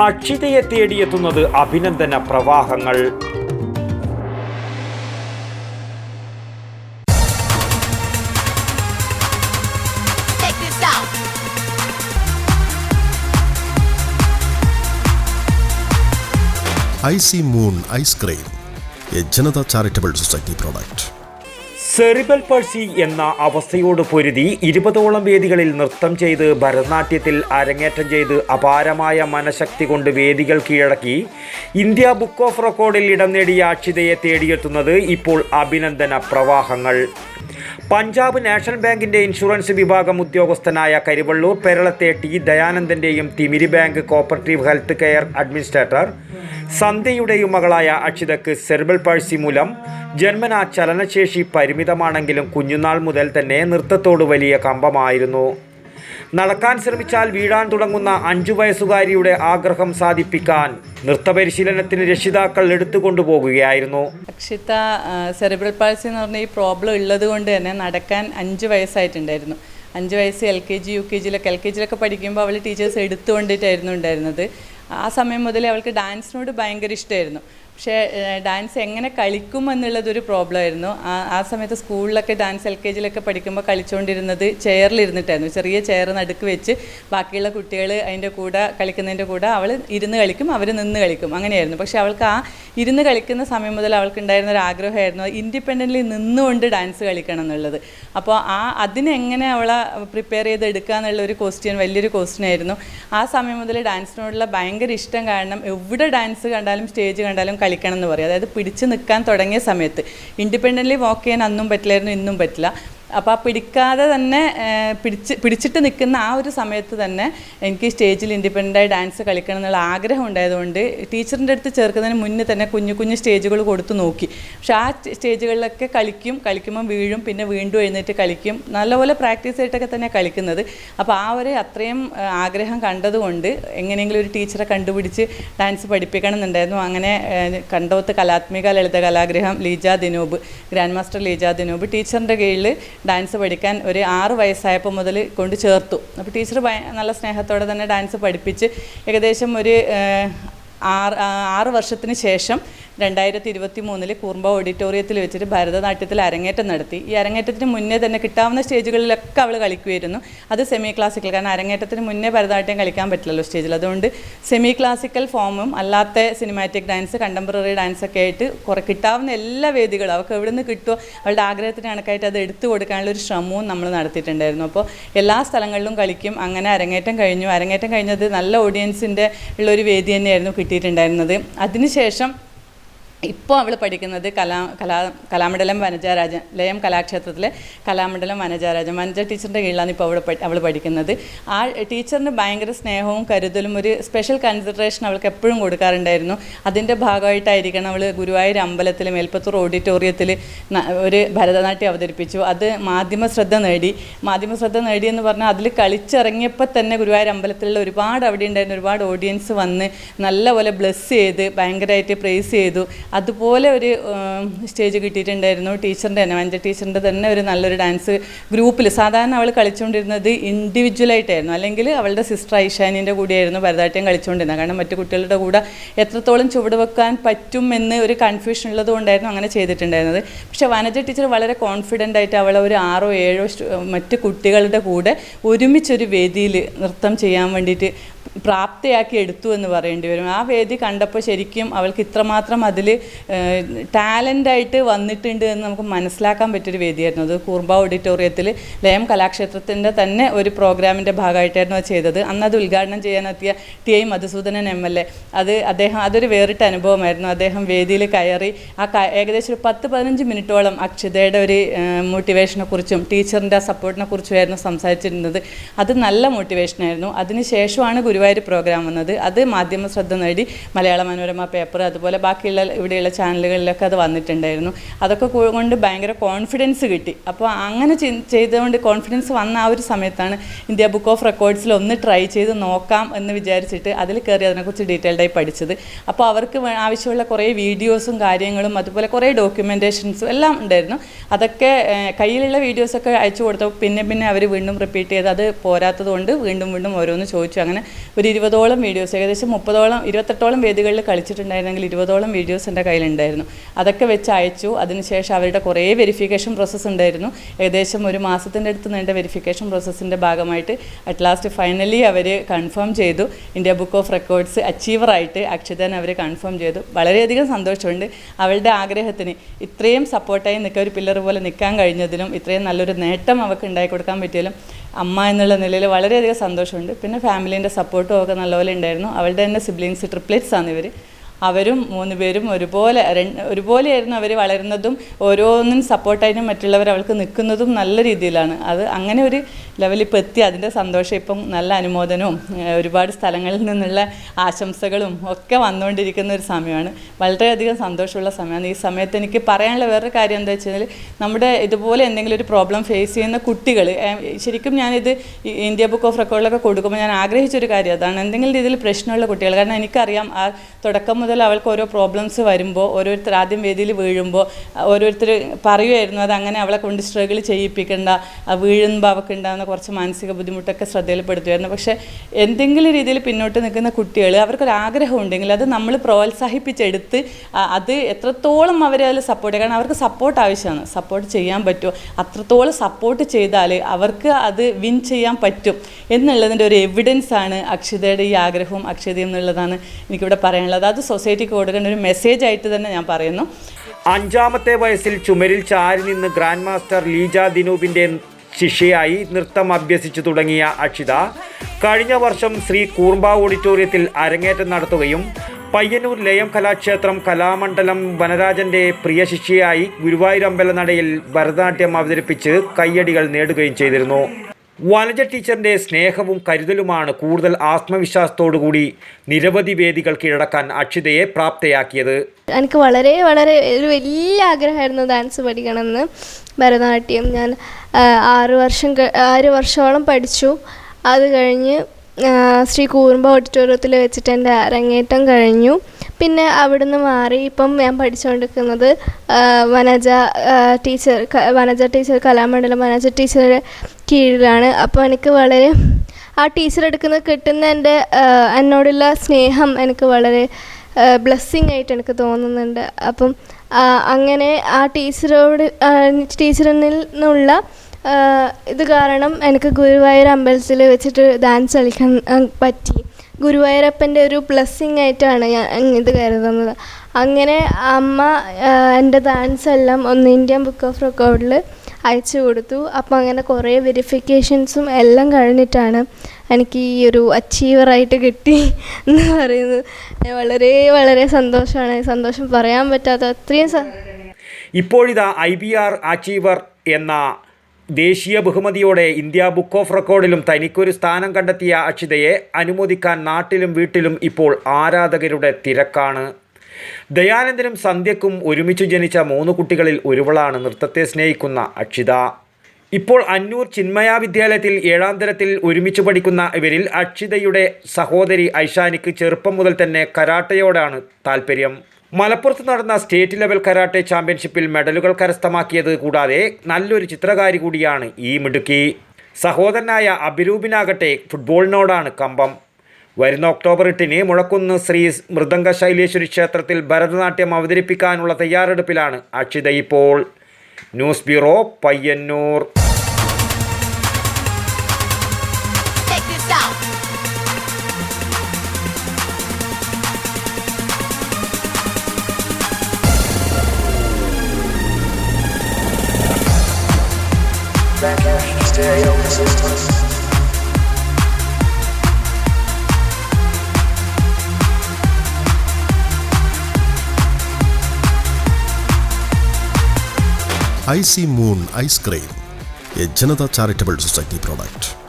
അക്ഷിതയെ തേടിയെത്തുന്നത് അഭിനന്ദന പ്രവാഹങ്ങൾ. I C moon ice cream A Janata charitable society product. Cerebral palsy എന്ന അവസ്ഥയോട് പൊരുതി ഇരുപതോളം വേദികളിൽ നൃത്തം ചെയ്ത് ഭരതനാട്യത്തിൽ അരങ്ങേറ്റം ചെയ്ത് അപാരമായ മനഃശക്തി കൊണ്ട് വേദികൾ കീഴടക്കി ഇന്ത്യ ബുക്ക് ഓഫ് റെക്കോർഡിൽ ഇടം നേടിയ അക്ഷിതയെ തേടിയെത്തുന്നത് ഇപ്പോൾ അഭിനന്ദന പ്രവാഹങ്ങൾ. പഞ്ചാബ് നാഷണൽ ബാങ്കിന്റെ ഇൻഷുറൻസ് വിഭാഗം ഉദ്യോഗസ്ഥനായ കരിവള്ളൂർ പെരളത്തെ T ദയാനന്ദന്റെയും Thimiri bank cooperative health care administrator സന്ധ്യയുടെയും മകളായ അക്ഷിതക്ക് സെർബൽ പഴ്സി മൂലം ജന്മനാ ചലനശേഷി പരിമിതമാണെങ്കിലും കുഞ്ഞുനാൾ മുതൽ തന്നെ നൃത്തത്തോട് വലിയ കമ്പമായിരുന്നു. നടക്കാൻ ശ്രമിച്ചാൽ വീഴാൻ തുടങ്ങുന്ന അഞ്ചു വയസ്സുകാരിയുടെ ആഗ്രഹം സാധിപ്പിക്കാൻ നൃത്തപരിശീലനത്തിന് രക്ഷിതാക്കൾ എടുത്തുകൊണ്ടുപോകുകയായിരുന്നു അക്ഷിത സെറിബ്രൽ പാൾസി എന്ന് പറഞ്ഞ ഈ പ്രോബ്ലം ഉള്ളത് കൊണ്ട് തന്നെ നടക്കാൻ അഞ്ച് വയസ്സായിട്ടുണ്ടായിരുന്നു. അഞ്ച് വയസ്സ് L K G U K ജിയിലൊക്കെ L K ജിയിലൊക്കെ പഠിക്കുമ്പോൾ അവൾ ടീച്ചേഴ്സ് എടുത്തുകൊണ്ടിട്ടായിരുന്നു ഉണ്ടായിരുന്നത്. ആ സമയം മുതലേ അവൾക്ക് ഡാൻസിനോട് ഭയങ്കര ഇഷ്ടമായിരുന്നു. പക്ഷേ ഡാൻസ് എങ്ങനെ കളിക്കും എന്നുള്ളതൊരു പ്രോബ്ലം ആയിരുന്നു ആ ആ സമയത്ത് സ്കൂളിലൊക്കെ ഡാൻസ് എൽ കെ ജിയിലൊക്കെ പഠിക്കുമ്പോൾ കളിച്ചുകൊണ്ടിരുന്നത് ചെയറിലിരുന്നിട്ടായിരുന്നു. ചെറിയ ചെയർ നടുക്ക് വെച്ച് ബാക്കിയുള്ള കുട്ടികൾ അതിന്റെ കൂടെ കളിക്കുന്നതിന്റെ കൂടെ അവൾ ഇരുന്ന് കളിക്കും അവർ നിന്ന് കളിക്കും. അങ്ങനെയായിരുന്നു. പക്ഷേ അവൾക്ക് ആ ഇരുന്ന് കളിക്കുന്ന സമയം മുതൽ അവൾക്ക് ഉണ്ടായിരുന്ന ഒരു ആഗ്രഹമായിരുന്നു ഇൻഡിപെൻഡന്റ്ലി നിന്നുകൊണ്ട് ഡാൻസ് കളിക്കണം എന്നുള്ളത്. അപ്പോൾ ആ അതിനെങ്ങനെ അവളെ പ്രിപ്പയർ ചെയ്ത് എടുക്കുക എന്നുള്ള ഒരു ക്വസ്റ്റ്യൻ വലിയൊരു ക്വസ്റ്റ്യൻ ആയിരുന്നു. ആ സമയം മുതൽ ഡാൻസിനോടുള്ള ഭയങ്കര ഇഷ്ടം കാരണം എവിടെ ഡാൻസ് കണ്ടാലും സ്റ്റേജ് കണ്ടാലും കളിക്കണം എന്ന് പറയും. അതായത് പിടിച്ച് നിൽക്കാൻ തുടങ്ങിയ സമയത്ത്. ഇൻഡിപെൻഡന്റ്ലി വാക്ക് ചെയ്യാൻ അന്നും പറ്റില്ലായിരുന്നു ഇന്നും പറ്റില്ല. അപ്പോൾ ആ പിടിക്കാതെ തന്നെ പിടിച്ച് പിടിച്ചിട്ട് നിൽക്കുന്ന ആ ഒരു സമയത്ത് തന്നെ എനിക്ക് സ്റ്റേജിൽ ഇൻഡിപെൻഡന്റായി ഡാൻസ് കളിക്കണം എന്നുള്ള ആഗ്രഹം ഉണ്ടായതുകൊണ്ട് ടീച്ചറിന്റെ അടുത്ത് ചേർക്കുന്നതിന് മുന്നേ തന്നെ കുഞ്ഞു കുഞ്ഞു സ്റ്റേജുകൾ കൊടുത്തു നോക്കി. പക്ഷെ ആ സ്റ്റേജുകളിലൊക്കെ കളിക്കും കളിക്കുമ്പോൾ വീഴും പിന്നെ വീണ്ടും എഴുന്നേറ്റ് കളിക്കും. നല്ലപോലെ പ്രാക്ടീസ് ആയിട്ടൊക്കെ തന്നെ കളിക്കുന്നത്. അപ്പോൾ ആ ഒരു അത്രയും ആഗ്രഹം കണ്ടതുകൊണ്ട് എങ്ങനെയെങ്കിലും ഒരു ടീച്ചറെ കണ്ടുപിടിച്ച് ഡാൻസ് പഠിപ്പിക്കണം എന്നുണ്ടായിരുന്നു അങ്ങനെ കണ്ടോത്ത് കലാത്മിക ലളിത കലാഗ്രഹം ലീജ ദിനോബ് ഗ്രാൻഡ് മാസ്റ്റർ ലീജ ദിനോബ് ടീച്ചറിന്റെ കീഴിൽ ഡാൻസ് പഠിക്കാൻ ഒരു ആറ് വയസ്സായപ്പോൾ മുതൽ കൊണ്ട് ചേർത്തു. അപ്പോൾ ടീച്ചർ നല്ല സ്നേഹത്തോടെ തന്നെ ഡാൻസ് പഠിപ്പിച്ച് ഏകദേശം ഒരു ആറ് ആറ് വർഷത്തിന് ശേഷം രണ്ടായിരത്തി ഇരുപത്തി മൂന്നിൽ കൂർമ്പ ഓഡിറ്റോറിയത്തിൽ വെച്ചിട്ട് ഭരതനാട്യത്തിൽ അരങ്ങേറ്റം നടത്തി. ഈ അരങ്ങേറ്റത്തിന് മുന്നേ തന്നെ കിട്ടാവുന്ന സ്റ്റേജുകളിലൊക്കെ അവൾ കളിക്കുമായിരുന്നു അത് സെമി ക്ലാസിക്കൽ കാരണം അരങ്ങേറ്റത്തിന് മുന്നേ ഭരതനാട്യം കളിക്കാൻ പറ്റില്ലല്ലോ സ്റ്റേജിൽ. അതുകൊണ്ട് സെമി ക്ലാസിക്കൽ ഫോമും അല്ലാത്ത സിനിമാറ്റിക് ഡാൻസ് കണ്ടംപററി ഡാൻസ് ഒക്കെ ആയിട്ട് കുറേ കിട്ടാവുന്ന എല്ലാ വേദികളും അവൾക്ക് എവിടെ നിന്ന് കിട്ടുമോ അവളുടെ ആഗ്രഹത്തിന് കണക്കായിട്ട് അത് എടുത്തു കൊടുക്കാനുള്ള ഒരു ശ്രമവും നമ്മൾ നടത്തിയിട്ടുണ്ടായിരുന്നു. അപ്പോൾ എല്ലാ സ്ഥലങ്ങളിലും കളിക്കും. അങ്ങനെ അരങ്ങേറ്റം കഴിഞ്ഞു. അരങ്ങേറ്റം കഴിഞ്ഞത് നല്ല ഓഡിയൻസിന്റെ ഉള്ളൊരു വേദി തന്നെയായിരുന്നു കിട്ടിയിട്ടുണ്ടായിരുന്നത്. അതിനുശേഷം ഇപ്പോൾ അവൾ പഠിക്കുന്നത് കലാ കലാ കലാമണ്ഡലം വനജാരാജൻ ലയം കലാക്ഷേത്രത്തിലെ കലാമണ്ഡലം വനജാരാജൻ വനജ ടീച്ചറിന്റെ കീഴിലാണ് ഇപ്പോൾ അവൾ അവൾ പഠിക്കുന്നത്. ആ ടീച്ചറിന് ഭയങ്കര സ്നേഹവും കരുതലും ഒരു സ്പെഷ്യൽ കൺസിഡറേഷൻ അവൾക്ക് എപ്പോഴും കൊടുക്കാറുണ്ടായിരുന്നു. അതിന്റെ ഭാഗമായിട്ടായിരിക്കണം അവൾ ഗുരുവായൂർ അമ്പലത്തിൽ മേൽപ്പത്തൂർ ഓഡിറ്റോറിയത്തിൽ ഒരു ഭരതനാട്യം അവതരിപ്പിച്ചു. അത് മാധ്യമ ശ്രദ്ധ നേടി. മാധ്യമ ശ്രദ്ധ നേടിയെന്ന് പറഞ്ഞാൽ അതിൽ കളിച്ചിറങ്ങിയപ്പോൾ തന്നെ ഗുരുവായൂർ അമ്പലത്തിലുള്ള ഒരുപാട് അവിടെ ഉണ്ടായിരുന്ന ഒരുപാട് ഓഡിയൻസ് വന്ന് നല്ലപോലെ ബ്ലെസ് ചെയ്ത് ഭയങ്കരമായിട്ട് പ്രേസ് ചെയ്തു. അതുപോലെ ഒരു സ്റ്റേജ് കിട്ടിയിട്ടുണ്ടായിരുന്നു. ടീച്ചറിന്റെ തന്നെ വഞ്ച ടീച്ചറിന്റെ തന്നെ ഒരു നല്ലൊരു ഡാൻസ് ഗ്രൂപ്പിൽ സാധാരണ അവൾ കളിച്ചുകൊണ്ടിരുന്നത് ഇൻഡിവിജ്വലായിട്ടായിരുന്നു അല്ലെങ്കിൽ അവളുടെ സിസ്റ്റർ ഐഷാനിന്റെ കൂടെയായിരുന്നു ഭരതനാട്യം കളിച്ചുകൊണ്ടിരുന്നത് കാരണം മറ്റു കുട്ടികളുടെ കൂടെ എത്രത്തോളം ചുവട് വെക്കാൻ പറ്റും എന്ന് ഒരു കൺഫ്യൂഷൻ ഉള്ളതുകൊണ്ടായിരുന്നു അങ്ങനെ ചെയ്തിട്ടുണ്ടായിരുന്നത്. പക്ഷേ വനജ ടീച്ചർ വളരെ കോൺഫിഡന്റ് ആയിട്ട് അവളെ ഒരു ആറോ ഏഴോ മറ്റ് കുട്ടികളുടെ കൂടെ ഒരുമിച്ചൊരു വേദിയിൽ നൃത്തം ചെയ്യാൻ വേണ്ടിയിട്ട് പ്രാപ്തയാക്കി എടുത്തു എന്ന് പറയേണ്ടി വരും. ആ വേദി കണ്ടപ്പോൾ ശരിക്കും അവൾക്ക് ഇത്രമാത്രം അതിൽ ടാലന്റായിട്ട് വന്നിട്ടുണ്ട് എന്ന് നമുക്ക് മനസ്സിലാക്കാൻ പറ്റിയൊരു വേദിയായിരുന്നു. അത് കൂർബ ഓഡിറ്റോറിയത്തിൽ ലയം കലാക്ഷേത്രത്തിന്റെ തന്നെ ഒരു പ്രോഗ്രാമിന്റെ ഭാഗമായിട്ടായിരുന്നു അത് ചെയ്തത്. അന്ന് അത് ഉദ്ഘാടനം ചെയ്യാനെത്തിയ T I Madhusoodanan M L A. അത് അദ്ദേഹം അതൊരു വേറിട്ട അനുഭവമായിരുന്നു. അദ്ദേഹം വേദിയിൽ കയറി ആ ഏകദേശം ഒരു പത്ത് പതിനഞ്ച് മിനിറ്റോളം അക്ഷിതയുടെ ഒരു മോട്ടിവേഷനെ കുറിച്ചും ടീച്ചറിന്റെ ആ സപ്പോർട്ടിനെ കുറിച്ചുമായിരുന്നു സംസാരിച്ചിരുന്നത്. അത് നല്ല മോട്ടിവേഷനായിരുന്നു അതിനുശേഷമാണ് ഗുരുവായൂർ പ്രോഗ്രാം വന്നത്. അത് മാധ്യമ ശ്രദ്ധ നേടി മലയാള മനോരമ പേപ്പർ അതുപോലെ ബാക്കിയുള്ള ഇവിടെയുള്ള ചാനലുകളിലൊക്കെ അത് വന്നിട്ടുണ്ടായിരുന്നു. അതൊക്കെ കൊണ്ട് ഭയങ്കര കോൺഫിഡൻസ് കിട്ടി. അപ്പോൾ അങ്ങനെ ചെയ്തുകൊണ്ട് കോൺഫിഡൻസ് വന്ന ആ ഒരു സമയത്താണ് ഇന്ത്യ ബുക്ക് ഓഫ് റെക്കോർഡ്സിൽ ഒന്ന് ട്രൈ ചെയ്ത് നോക്കാം എന്ന് വിചാരിച്ചിട്ട് അതിൽ കയറി അതിനെക്കുറിച്ച് ഡീറ്റെയിൽഡായി പഠിച്ചത്. അപ്പോൾ അവർക്ക് ആവശ്യമുള്ള കുറേ വീഡിയോസും കാര്യങ്ങളും അതുപോലെ കുറേ ഡോക്യുമെന്റേഷൻസും എല്ലാം ഉണ്ടായിരുന്നു. അതൊക്കെ കയ്യിലുള്ള വീഡിയോസൊക്കെ അയച്ചു കൊടുത്തപ്പോൾ പിന്നെ പിന്നെ അവർ വീണ്ടും റിപ്പീറ്റ് ചെയ്ത് അത് പോരാത്തത് കൊണ്ട് വീണ്ടും വീണ്ടും ഓരോന്ന് ചോദിച്ചു. അങ്ങനെ ഒരു ഇരുപതോളം വീഡിയോസ് ഏകദേശം മുപ്പതോളം ഇരുപത്തെട്ടോളം വേദികളിൽ കളിച്ചിട്ടുണ്ടായിരുന്നെങ്കിൽ ഇരുപതോളം വീഡിയോസ് എന്റെ കയ്യിലുണ്ടായിരുന്നു. അതൊക്കെ വെച്ച് അയച്ചു. അതിനുശേഷം അവരുടെ കുറേ വെരിഫിക്കേഷൻ പ്രോസസ്സ് ഉണ്ടായിരുന്നു. ഏകദേശം ഒരു മാസത്തിന്റെ അടുത്ത് നീണ്ട വെരിഫിക്കേഷൻ പ്രോസസ്സിന്റെ ഭാഗമായിട്ട് അറ്റ് ലാസ്റ്റ് ഫൈനലി അവർ കൺഫേം ചെയ്തു. ഇന്ത്യ ബുക്ക് ഓഫ് റെക്കോർഡ്സ് അച്ചീവറായിട്ട് അക്ഷിതൻ അവർ കൺഫേം ചെയ്തു. വളരെയധികം സന്തോഷമുണ്ട്. അവളുടെ ആഗ്രഹത്തിന് ഇത്രയും സപ്പോർട്ടായി നിൽക്കുക ഒരു പില്ലർ പോലെ നിൽക്കാൻ കഴിഞ്ഞതിലും ഇത്രയും നല്ലൊരു നേട്ടം അവൾക്ക് ഉണ്ടാക്കി കൊടുക്കാൻ പറ്റിയാലും അമ്മ എന്നുള്ള നിലയിൽ വളരെയധികം സന്തോഷമുണ്ട്. പിന്നെ ഫാമിലീന്റെ സപ്പോർട്ടും ഒക്കെ നല്ലപോലെ ഉണ്ടായിരുന്നു. അവളുടെ തന്നെ സിബ്ലിങ്സ് ട്രിപ്ലെറ്റ്സ് ആണ് ഇവർ അവരും മൂന്ന് പേരും ഒരുപോലെ ഒരുപോലെയായിരുന്നു അവർ വളരുന്നതും ഓരോന്നും സപ്പോർട്ടായിട്ടും മറ്റുള്ളവർ അവൾക്ക് നിൽക്കുന്നതും നല്ല രീതിയിലാണ്. അത് അങ്ങനെ ഒരു ലെവലിൽ ഇപ്പോൾ എത്തി. അതിന്റെ സന്തോഷം ഇപ്പം നല്ല അനുമോദനവും ഒരുപാട് സ്ഥലങ്ങളിൽ നിന്നുള്ള ആശംസകളും ഒക്കെ വന്നുകൊണ്ടിരിക്കുന്ന ഒരു സമയമാണ്. വളരെയധികം സന്തോഷമുള്ള സമയമാണ്. ഈ സമയത്ത് എനിക്ക് പറയാനുള്ള വേറൊരു കാര്യം എന്താ വെച്ചാൽ നമ്മുടെ ഇതുപോലെ എന്തെങ്കിലും ഒരു പ്രോബ്ലം ഫേസ് ചെയ്യുന്ന കുട്ടികൾ ശരിക്കും ഞാനിത് ഇന്ത്യ ബുക്ക് ഓഫ് റെക്കോർഡിലൊക്കെ കൊടുക്കുമ്പോൾ ഞാൻ ആഗ്രഹിച്ചൊരു കാര്യം അതാണ്. എന്തെങ്കിലും രീതിയിൽ പ്രശ്നമുള്ള കുട്ടികൾ കാരണം എനിക്കറിയാം ആ തുടക്കം മുതൽ അവൾക്ക് ഓരോ പ്രോബ്ലംസ് വരുമ്പോൾ ഓരോരുത്തർ ആദ്യം വേദിയിൽ വീഴുമ്പോൾ ഓരോരുത്തർ പറയുമായിരുന്നു അത് അങ്ങനെ അവളെ കൊണ്ട് സ്ട്രഗിൾ ചെയ്യിപ്പിക്കേണ്ട വീഴുമ്പോൾ അവൾക്ക് ഉണ്ടാകുന്ന കുറച്ച് മാനസിക ബുദ്ധിമുട്ടൊക്കെ ശ്രദ്ധയിൽപ്പെടുത്തുമായിരുന്നു പക്ഷേ എന്തെങ്കിലും രീതിയിൽ പിന്നോട്ട് നിൽക്കുന്ന കുട്ടികൾ അവർക്കൊരു ആഗ്രഹം ഉണ്ടെങ്കിൽ അത് നമ്മൾ പ്രോത്സാഹിപ്പിച്ചെടുത്ത് അത് എത്രത്തോളം അവരെ അതിൽ സപ്പോർട്ട് കാരണം അവർക്ക് സപ്പോർട്ട് ആവശ്യമാണ്. സപ്പോർട്ട് ചെയ്യാൻ പറ്റുമോ അത്രത്തോളം സപ്പോർട്ട് ചെയ്താൽ അവർക്ക് അത് വിൻ ചെയ്യാൻ പറ്റും എന്നുള്ളതിന്റെ ഒരു എവിഡൻസ് ആണ് അക്ഷിതയുടെ ഈ ആഗ്രഹവും അക്ഷതയും എന്നുള്ളതാണ് എനിക്കിവിടെ പറയാനുള്ളത്. അത് സൊസൈറ്റിക്ക് കൊടുക്കേണ്ട ഒരു മെസ്സേജ് ആയിട്ട് തന്നെ ഞാൻ പറയുന്നു. അഞ്ചാമത്തെ വയസ്സിൽ ചുമരിൽ ചാരി നിന്ന് ഗ്രാൻഡ് മാസ്റ്റർ ലീജ ദിനൂപിന്റെ ശിഷ്യയായി നൃത്തം അഭ്യസിച്ചു തുടങ്ങിയ അക്ഷിത കഴിഞ്ഞ വർഷം ശ്രീ കൂർമ്പ ഓഡിറ്റോറിയത്തിൽ അരങ്ങേറ്റം നടത്തുകയും പയ്യന്നൂർ ലയം കലാക്ഷേത്രം കലാമണ്ഡലം വനരാജന്റെ പ്രിയ ശിഷ്യയായി ഗുരുവായൂർ അമ്പലനടയിൽ ഭരതനാട്യം അവതരിപ്പിച്ച് കയ്യടികൾ നേടുകയും ചെയ്തിരുന്നു. വനജ ടീച്ചറിന്റെ സ്നേഹവും കരുതലുമാണ് കൂടുതൽ ആത്മവിശ്വാസത്തോടുകൂടി നിരവധി വേദികൾ കീഴടക്കാൻ അക്ഷിതയെ പ്രാപ്തയാക്കിയത്. എനിക്ക് വളരെ വളരെ ഒരു വലിയ ആഗ്രഹമായിരുന്നു ഡാൻസ് പഠിക്കണമെന്ന്. ഭരതനാട്യം ഞാൻ ആറു വർഷം ആറു വർഷത്തോളം പഠിച്ചു. അത് കഴിഞ്ഞ് ശ്രീ കൂർമ്പ ഓഡിറ്റോറിയത്തിൽ വെച്ചിട്ട് എന്റെ അരങ്ങേറ്റം കഴിഞ്ഞു. പിന്നെ അവിടുന്ന് മാറി ഇപ്പം ഞാൻ പഠിച്ചുകൊണ്ടിരിക്കുന്നത് വനജ ടീച്ചർ വനജ ടീച്ചർ കലാമണ്ഡലം വനജ ടീച്ചറുടെ കീഴിലാണ്. അപ്പോൾ എനിക്ക് വളരെ ആ ടീച്ചർ എടുക്കുന്ന കിട്ടുന്ന എന്റെ എന്നോടുള്ള സ്നേഹം എനിക്ക് വളരെ ബ്ലെസ്സിങ് ആയിട്ട് എനിക്ക് തോന്നുന്നുണ്ട്. അപ്പം അങ്ങനെ ആ ടീച്ചറോട് ടീച്ചറിൽ നിന്നുള്ള ഇത് കാരണം എനിക്ക് ഗുരുവായൂർ അമ്പലത്തിൽ വെച്ചിട്ട് ഡാൻസ് കളിക്കാൻ പറ്റി. ഗുരുവായൂരപ്പന്റെ ഒരു ബ്ലെസ്സിങ് ആയിട്ടാണ് ഞാൻ ഇത് കരുതുന്നത്. അങ്ങനെ അമ്മ എന്റെ ഡാൻസ് എല്ലാം ഒന്ന് ഇന്ത്യൻ ബുക്ക് ഓഫ് റെക്കോർഡിൽ അയച്ചു കൊടുത്തു. അപ്പോൾ അങ്ങനെ കുറേ വെരിഫിക്കേഷൻസും എല്ലാം കഴിഞ്ഞിട്ടാണ് എനിക്ക് ഈ ഒരു അച്ചീവറായിട്ട് കിട്ടി എന്ന് പറയുന്നത്. വളരെ വളരെ സന്തോഷമാണ്. സന്തോഷം പറയാൻ പറ്റാത്ത അത്രയും ഇപ്പോഴിതാ ഐ ബി ആർ അച്ചീവർ എന്ന ദേശീയ ബഹുമതിയോടെ ഇന്ത്യ ബുക്ക് ഓഫ് റെക്കോർഡിലും തനിക്കൊരു സ്ഥാനം കണ്ടെത്തിയ അക്ഷിതയെ അനുമോദിക്കാൻ നാട്ടിലും വീട്ടിലും ഇപ്പോൾ ആരാധകരുടെ തിരക്കാണ്. ദയാനന്ദനും സന്ധ്യക്കും ഒരുമിച്ചു ജനിച്ച മൂന്ന് കുട്ടികളിൽ ഒരുവളാണ് നൃത്തത്തെ സ്നേഹിക്കുന്ന അക്ഷിത ഇപ്പോൾ അന്നൂർ ചിന്മയ വിദ്യാലയത്തിൽ ഏഴാം തരത്തിൽ ഒരുമിച്ച് പഠിക്കുന്ന ഇവരിൽ അക്ഷിതയുടെ സഹോദരി ഐഷാനിക്ക് ചെറുപ്പം മുതൽ തന്നെ കരാട്ടയോടാണ് താല്പര്യം മലപ്പുറത്ത് നടന്ന സ്റ്റേറ്റ് ലെവൽ കരാട്ടെ ചാമ്പ്യൻഷിപ്പിൽ മെഡലുകൾ കരസ്ഥമാക്കിയത് കൂടാതെ നല്ലൊരു ചിത്രകാരി കൂടിയാണ് ഈ മിടുക്കി. സഹോദരനായ അഭിരൂപിനാകട്ടെ ഫുട്ബോളിനോടാണ് കമ്പം. വരുന്ന ഒക്ടോബർ എട്ടിന് മുഴക്കുന്ന് ശ്രീ മൃദംഗ ശൈലേശ്വരി ക്ഷേത്രത്തിൽ ഭരതനാട്യം അവതരിപ്പിക്കാനുള്ള തയ്യാറെടുപ്പിലാണ് അക്ഷിത ഇപ്പോൾ. News bureau Payyanur. I C moon ice cream A Janata charitable society product